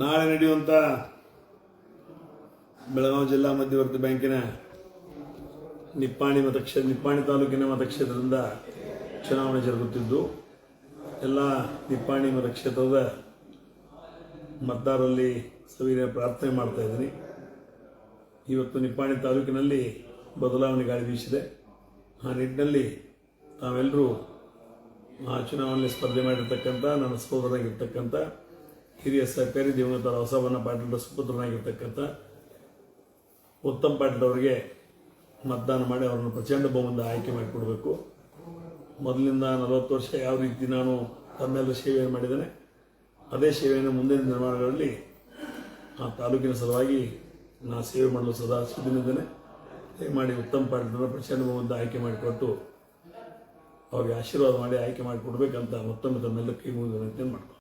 ನಾಳೆ ನಡೆಯುವಂಥ ಬೆಳಗಾವಿ ಜಿಲ್ಲಾ ಮಧ್ಯವರ್ತಿ ಬ್ಯಾಂಕಿನ ನಿಪ್ಪಾಣಿ ಮತಕ್ಷೇತ್ರ ನಿಪ್ಪಾಣಿ ತಾಲೂಕಿನ ಮತಕ್ಷೇತ್ರದಿಂದ ಚುನಾವಣೆ ಜರುಗುತ್ತಿದ್ದು, ಎಲ್ಲ ನಿಪ್ಪಾಣಿ ಮತಕ್ಷೇತ್ರದ ಮತದಾರರಲ್ಲಿ ಸವಿನ ಪ್ರಾರ್ಥನೆ ಮಾಡ್ತಾ ಇದ್ದೀನಿ. ಇವತ್ತು ನಿಪ್ಪಾಣಿ ತಾಲೂಕಿನಲ್ಲಿ ಬದಲಾವಣೆ ಗಾಳಿ ಬೀಸಿದೆ. ಆ ನಿಟ್ಟಿನಲ್ಲಿ ತಾವೆಲ್ಲರೂ ಆ ಚುನಾವಣೆಯಲ್ಲಿ ಸ್ಪರ್ಧೆ ಮಾಡಿರ್ತಕ್ಕಂಥ, ನನ್ನ ಸಹೋದರನಾಗಿರ್ತಕ್ಕಂಥ ಹಿರಿಯ ಸರ್ಕಾರಿ ದಿವಂಗತ ಹೊಸವನ್ನ ಪಾಟೀಲರ ಸುಪುತ್ರನಾಗಿರ್ತಕ್ಕಂಥ ಉತ್ತಮ್ ಪಾಟೀಲ್ ಅವರಿಗೆ ಮತದಾನ ಮಾಡಿ ಅವರನ್ನು ಪ್ರಚಂಡ ಬಹುಮತ ಆಯ್ಕೆ ಮಾಡಿಕೊಡ್ಬೇಕು. ಮೊದಲಿಂದ ನಲವತ್ತು ವರ್ಷ ಯಾವ ರೀತಿ ನಾನು ತಮ್ಮೆಲ್ಲ ಸೇವೆಯನ್ನು ಮಾಡಿದ್ದೇನೆ, ಅದೇ ಸೇವೆಯನ್ನು ಮುಂದಿನ ನಿರ್ಮಾಣಗಳಲ್ಲಿ ಆ ತಾಲೂಕಿನ ಸಲುವಾಗಿ ನಾನು ಸೇವೆ ಮಾಡಲು ಸದಾ ಸಿದ್ಧನಿದ್ದೇನೆ. ಮಾಡಿ ಉತ್ತಮ್ ಪಾಟೀಲರನ್ನು ಪ್ರಚಂಡ ಬಹುಮತ ಆಯ್ಕೆ ಮಾಡಿಕೊಟ್ಟು ಅವರಿಗೆ ಆಶೀರ್ವಾದ ಮಾಡಿ ಆಯ್ಕೆ ಮಾಡಿಕೊಡ್ಬೇಕಂತ ಮತ್ತೊಮ್ಮೆ ತಮ್ಮೆಲ್ಲ ಕೈ ಮುಗಿದ ಮಾಡ್ತೀನಿ